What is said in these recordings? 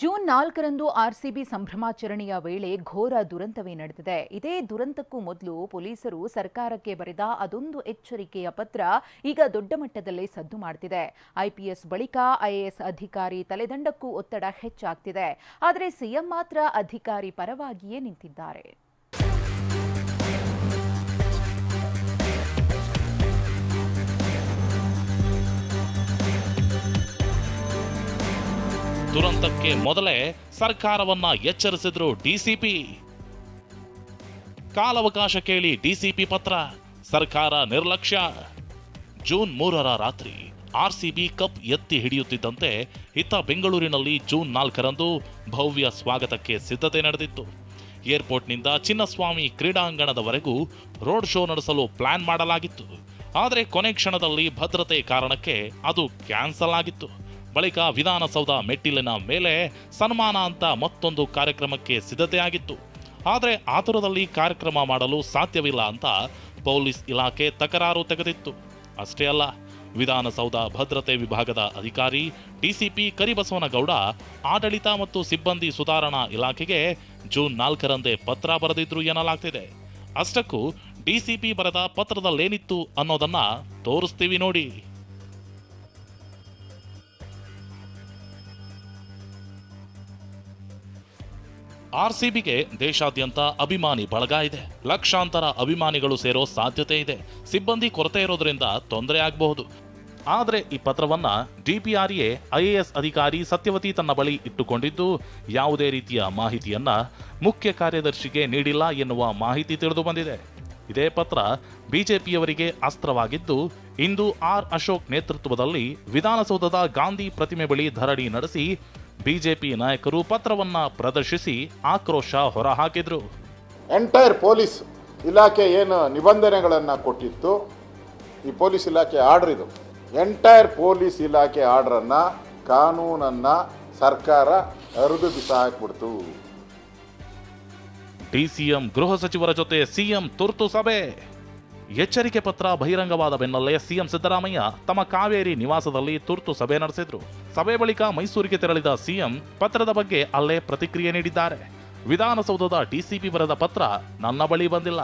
June ನಾಲ್ಕರಂದು RCB ಸಂಭ್ರಮಾಚರಣೆಯ ವೇಳೆ ಘೋರ ದುರಂತವೇ ನಡೆದಿದೆ. ಇದೇ ದುರಂತಕ್ಕೂ ಮೊದಲು ಪೊಲೀಸರು ಸರ್ಕಾರಕ್ಕೆ ಬರೆದ ಅದೊಂದು ಎಚ್ಚರಿಕೆಯ ಪತ್ರ ಈಗ ದೊಡ್ಡ ಮಟ್ಟದಲ್ಲೇ ಸದ್ದು ಮಾಡ್ತಿದೆ. ಐಪಿಎಸ್ ಬಳಿಕ ಐಎಎಸ್ ಅಧಿಕಾರಿ ತಲೆದಂಡಕ್ಕೂ ಒತ್ತಡ ಹೆಚ್ಚಾಗ್ತಿದೆ. ಆದರೆ ಸಿಎಂ ಮಾತ್ರ ಅಧಿಕಾರಿ ಪರವಾಗಿಯೇ ನಿಂತಿದ್ದಾರೆ. ದುರಂತಕ್ಕೆ ಮೊದಲೇ ಸರ್ಕಾರವನ್ನ ಎಚ್ಚರಿಸಿದ್ರು ಡಿಸಿಪಿ. ಕಾಲಾವಕಾಶ ಕೇಳಿ ಡಿಸಿಪಿ ಪತ್ರ, ಸರ್ಕಾರ ನಿರ್ಲಕ್ಷ್ಯ. ಜೂನ್ ಮೂರರ ರಾತ್ರಿ ಆರ್ಸಿಬಿ ಕಪ್ ಎತ್ತಿ ಹಿಡಿಯುತ್ತಿದ್ದಂತೆ ಇತ್ತ ಬೆಂಗಳೂರಿನಲ್ಲಿ ಜೂನ್ ನಾಲ್ಕರಂದು ಭವ್ಯ ಸ್ವಾಗತಕ್ಕೆ ಸಿದ್ಧತೆ ನಡೆದಿತ್ತು. ಏರ್ಪೋರ್ಟ್ನಿಂದ ಚಿನ್ನಸ್ವಾಮಿ ಕ್ರೀಡಾಂಗಣದವರೆಗೂ ರೋಡ್ ಶೋ ನಡೆಸಲು ಪ್ಲಾನ್ ಮಾಡಲಾಗಿತ್ತು. ಆದರೆ ಕೊನೆ ಕ್ಷಣದಲ್ಲಿ ಭದ್ರತೆ ಕಾರಣಕ್ಕೆ ಅದು ಕ್ಯಾನ್ಸಲ್ ಆಗಿತ್ತು. ಬಳಿಕ ವಿಧಾನಸೌಧ ಮೆಟ್ಟಿಲಿನ ಮೇಲೆ ಸನ್ಮಾನ ಅಂತ ಮತ್ತೊಂದು ಕಾರ್ಯಕ್ರಮಕ್ಕೆ ಸಿದ್ಧತೆಯಾಗಿತ್ತು ಆದರೆ ಆತುರದಲ್ಲಿ ಕಾರ್ಯಕ್ರಮ ಮಾಡಲು ಸಾಧ್ಯವಿಲ್ಲ ಅಂತ ಪೊಲೀಸ್ ಇಲಾಖೆ ತಕರಾರು ತೆಗೆದಿತ್ತು. ಅಷ್ಟೇ ಅಲ್ಲ, ವಿಧಾನಸೌಧ ಭದ್ರತೆ ವಿಭಾಗದ ಅಧಿಕಾರಿ ಡಿಸಿಪಿ ಕರಿಬಸವನಗೌಡ, ಆಡಳಿತ ಮತ್ತು ಸಿಬ್ಬಂದಿ ಸುಧಾರಣಾ ಇಲಾಖೆಗೆ ಜೂನ್ ನಾಲ್ಕರಂದೇ ಪತ್ರ ಬರೆದಿದ್ರು ಎನ್ನಲಾಗ್ತಿದೆ. ಅಷ್ಟಕ್ಕೂ ಡಿಸಿಪಿ ಬರೆದ ಪತ್ರದಲ್ಲೇನಿತ್ತು ಅನ್ನೋದನ್ನ ತೋರಿಸ್ತೀವಿ ನೋಡಿ. ಆರ್ಸಿಬಿಗೆ ದೇಶಾದ್ಯಂತ ಅಭಿಮಾನಿ ಬಳಗ ಇದೆ. ಲಕ್ಷಾಂತರ ಅಭಿಮಾನಿಗಳು ಸೇರೋ ಸಾಧ್ಯತೆ ಇದೆ. ಸಿಬ್ಬಂದಿ ಕೊರತೆ ಇರೋದ್ರಿಂದ ತೊಂದರೆ ಆಗಬಹುದು. ಆದರೆ ಈ ಪತ್ರವನ್ನ ಡಿಪಿಆರ್ಎ, ಐಎಎಸ್ ಅಧಿಕಾರಿ ಸತ್ಯವತಿ ತನ್ನ ಬಳಿ ಇಟ್ಟುಕೊಂಡಿದ್ದು, ಯಾವುದೇ ರೀತಿಯ ಮಾಹಿತಿಯನ್ನ ಮುಖ್ಯ ಕಾರ್ಯದರ್ಶಿಗೆ ನೀಡಿಲ್ಲ ಎನ್ನುವ ಮಾಹಿತಿ ತಿಳಿದು ಬಂದಿದೆ. ಇದೇ ಪತ್ರ ಬಿಜೆಪಿಯವರಿಗೆ ಅಸ್ತ್ರವಾಗಿದ್ದು, ಇಂದು ಆರ್ ಅಶೋಕ್ ನೇತೃತ್ವದಲ್ಲಿ ವಿಧಾನಸೌಧದ ಗಾಂಧಿ ಪ್ರತಿಮೆ ಬಳಿ ಧರಣಿ ನಡೆಸಿ ಬಿಜೆಪಿ ನಾಯಕರು ಪತ್ರವನ್ನ ಪ್ರದರ್ಶಿಸಿ ಆಕ್ರೋಶ ಹೊರಹಾಕಿದ್ರು. ಎಂಟೈರ್ ಪೊಲೀಸ್ ಇಲಾಖೆ ಏನು ನಿಬಂಧನೆಗಳನ್ನು ಕೊಟ್ಟಿತ್ತು? ಈ ಪೊಲೀಸ್ ಇಲಾಖೆ ಆರ್ಡರ್ ಇದು. ಎಂಟೈರ್ ಪೊಲೀಸ್ ಇಲಾಖೆ ಆರ್ಡ್ರನ್ನು ಕಾನೂನನ್ನು ಸರ್ಕಾರ ಹರಿದು ಬಿಸಾಕ್ಬಿಡ್ತು. ಡಿಸಿಎಂ ಗೃಹ ಸಚಿವರ ಜೊತೆ ಸಿಎಂ ತುರ್ತು ಸಭೆ. ಎಚ್ಚರಿಕೆ ಪತ್ರ ಬಹಿರಂಗವಾದ ಬೆನ್ನಲ್ಲೇ ಸಿಎಂ ಸಿದ್ದರಾಮಯ್ಯ ತಮ್ಮ ಕಾವೇರಿ ನಿವಾಸದಲ್ಲಿ ತುರ್ತು ಸಭೆ ನಡೆಸಿದ್ರು. ಸಭೆ ಬಳಿಕ ಮೈಸೂರಿಗೆ ತೆರಳಿದ ಸಿಎಂ ಪತ್ರದ ಬಗ್ಗೆ ಅಲ್ಲೇ ಪ್ರತಿಕ್ರಿಯೆ ನೀಡಿದ್ದಾರೆ. ವಿಧಾನಸೌಧದ ಡಿಸಿಪಿ ಬರೆದ ಪತ್ರ ನನ್ನ ಬಳಿ ಬಂದಿಲ್ಲ.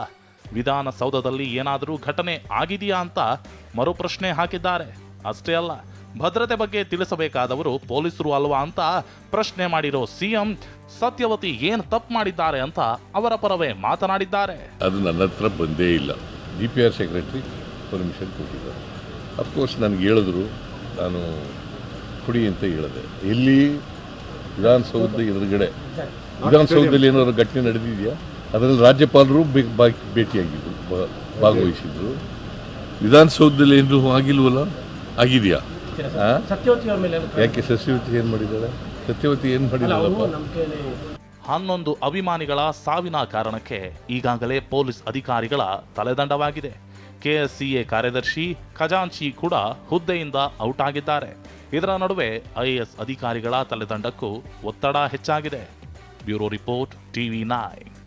ವಿಧಾನಸೌಧದಲ್ಲಿ ಏನಾದರೂ ಘಟನೆ ಆಗಿದೆಯಾ ಅಂತ ಮರುಪ್ರಶ್ನೆ ಹಾಕಿದ್ದಾರೆ. ಅಷ್ಟೇ ಅಲ್ಲ, ಭದ್ರತೆ ಬಗ್ಗೆ ತಿಳಿಸಬೇಕಾದವರು ಪೊಲೀಸರು ಅಲ್ವಾ ಅಂತ ಪ್ರಶ್ನೆ ಮಾಡಿರೋ ಸಿಎಂ ಸತ್ಯವತಿ ಏನು ತಪ್ಪು ಮಾಡಿದ್ದಾರೆ ಅಂತ ಅವರ ಪರವೇ ಮಾತನಾಡಿದ್ದಾರೆ. ಅದು ನನ್ನ ಹತ್ರ ಬಂದೇ ಇಲ್ಲ. D P R secretary permission ಕೊಟ್ಟಿದ್ದಾರೆ. ಅಫ್ಕೋರ್ಸ್ ನನಗೆ ಹೇಳಿದ್ರು ನಾನು ಕುಡಿ ಅಂತ ಹೇಳಿದೆ. ಎಲ್ಲಿ? ವಿಧಾನಸೌಧ ಎದುರುಗಡೆ. ವಿಧಾನಸೌಧದಲ್ಲಿ ಏನಾದ್ರು ಘಟನೆ ನಡೆದಿದೆಯಾ? ಅದರಲ್ಲಿ ರಾಜ್ಯಪಾಲರು ಭೇಟಿಯಾಗಿದ್ದರು ಭಾಗವಹಿಸಿದ್ರು. ವಿಧಾನಸೌಧದಲ್ಲಿ ಏನು ಆಗಿಲ್ವಲ್ಲ? ಆಗಿದೆಯಾ? ಯಾಕೆ ಸಸ್ಯವತಿ ಏನು ಮಾಡಿದ್ದಾಳೆ? ಸತ್ಯವತಿ ಏನು ಮಾಡಿದ್ದಾರೆ ಹನ್ನೊಂದು ಅಭಿಮಾನಿಗಳ ಸಾವಿನ ಕಾರಣಕ್ಕೆ ಈಗಾಗಲೇ ಪೊಲೀಸ್ ಅಧಿಕಾರಿಗಳ ತಲೆದಂಡವಾಗಿದೆ. ಕೆಎಸ್ಸಿಎ ಕಾರ್ಯದರ್ಶಿ ಖಜಾಂಚಿ ಕೂಡ ಹುದ್ದೆಯಿಂದ ಔಟ್ ಆಗಿದ್ದಾರೆ. ಇದರ ನಡುವೆ ಐಎಎಸ್ ಅಧಿಕಾರಿಗಳ ತಲೆದಂಡಕ್ಕೂ ಒತ್ತಡ ಹೆಚ್ಚಾಗಿದೆ. Bureau report TV nine.